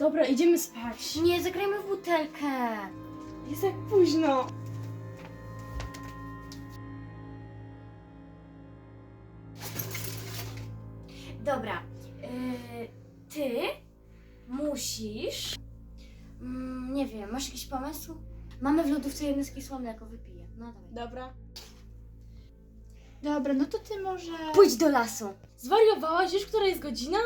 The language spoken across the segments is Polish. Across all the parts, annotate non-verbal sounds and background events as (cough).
Dobra, idziemy spać. Nie, zagrajmy w butelkę. Jest jak późno. Dobra, yy, ty musisz. Mm, nie wiem, masz jakiś pomysł? Mamy w lodówce jedno skisłe mleko, wypiję. No dawaj. Dobra. Dobra, no to ty może... Pójdź do lasu. Zwariowałaś już, która jest godzina?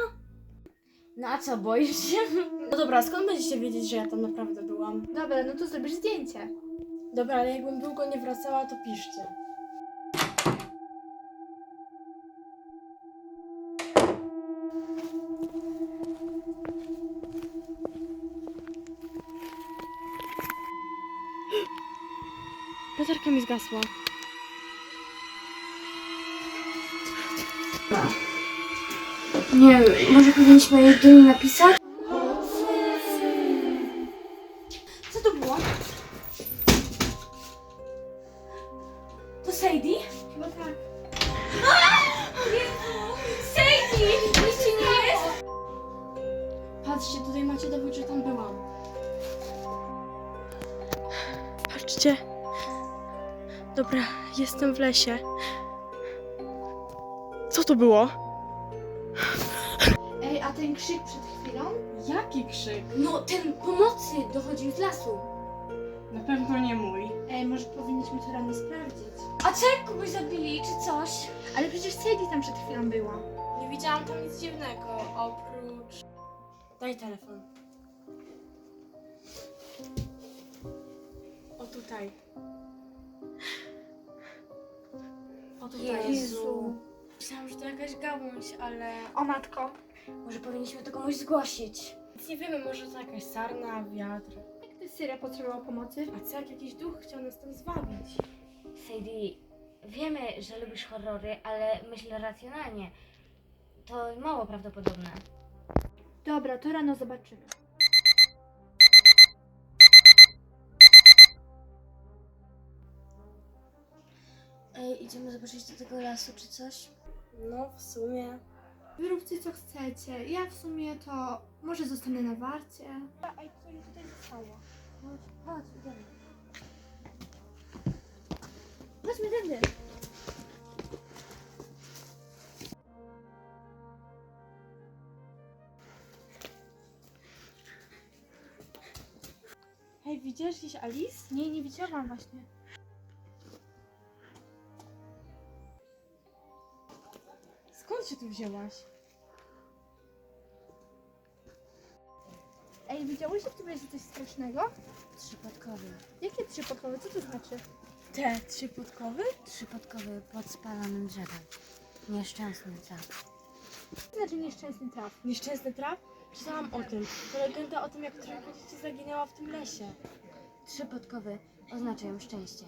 No a co, boisz się? (laughs) No dobra, skąd będziecie wiedzieć, że ja tam naprawdę byłam? Dobra, no to zrobisz zdjęcie. Dobra, ale jakbym długo nie wracała, to piszcie. Latarka mi zgasła. Nie wiem, może powinniśmy jej do niej napisać? Co to było? To Sadie? Chyba tak. Sadie! Nic ci nie jest? Patrzcie, tutaj macie dowód, że tam byłam. Patrzcie. Dobra, jestem w lesie. Co to było? Ej, a ten krzyk przed chwilą? Jaki krzyk? No, ten pomocy dochodził z lasu. Na pewno nie mój. Ej, może powinniśmy to rano sprawdzić. A co jak kogoś zabili, czy coś? Ale przecież Sadie tam przed chwilą była. Nie widziałam tam nic dziwnego, oprócz... Daj telefon. O tutaj. O tutaj. Jezu. Myślałam, że to jakaś gałąź, ale... O matko. Może powinniśmy to komuś zgłosić. Nic nie wiemy, może to jakaś sarna, wiatr. Jak ty Syra potrzebował pomocy? A co jak jakiś duch chciał nas tam zwabić? Sadie, wiemy, że lubisz horrory, ale myśl racjonalnie. To mało prawdopodobne. Dobra, to rano zobaczymy. Ej, idziemy zobaczyć do tego lasu, czy coś? No, w sumie... Wy róbcie co chcecie. Ja w sumie to może zostanę na warcie. Ej, co mi tutaj zostało? Chodź, chodź, idziemy. Chodźmy tędy. Hej, widziałeś gdzieś Alice? Nie, nie widziałam właśnie. Skąd się tu wzięłaś? Ej, widziałyście w tym razie coś strasznego? Przypadkowy. Jakie trzy podkowy? Co to znaczy? Te trzy podkowy? Przypadkowy pod spalonym drzewem. Nieszczęsny traf. To znaczy nieszczęsny traf. Nieszczęsny traf? Czytałam o tym. To legenda o tym, jak trójka dzieci zaginęła w tym lesie. Trzy podkowy oznaczają szczęście.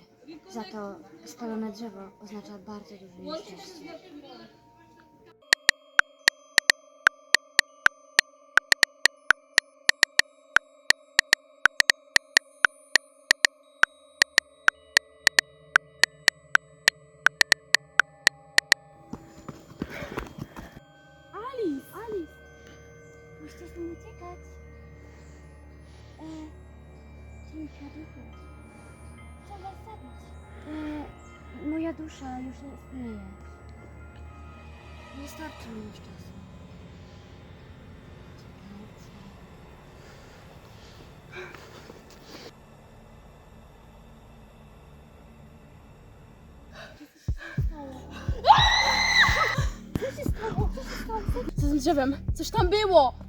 Za to spalone drzewo oznacza bardzo duże nieszczęście. Uciekać. E, trójka duchów. Chcą was zabić. E, moja dusza już nie istnieje. Nie starczy mi już czasu. Czekajcie. Co z drzewem? Coś tam było!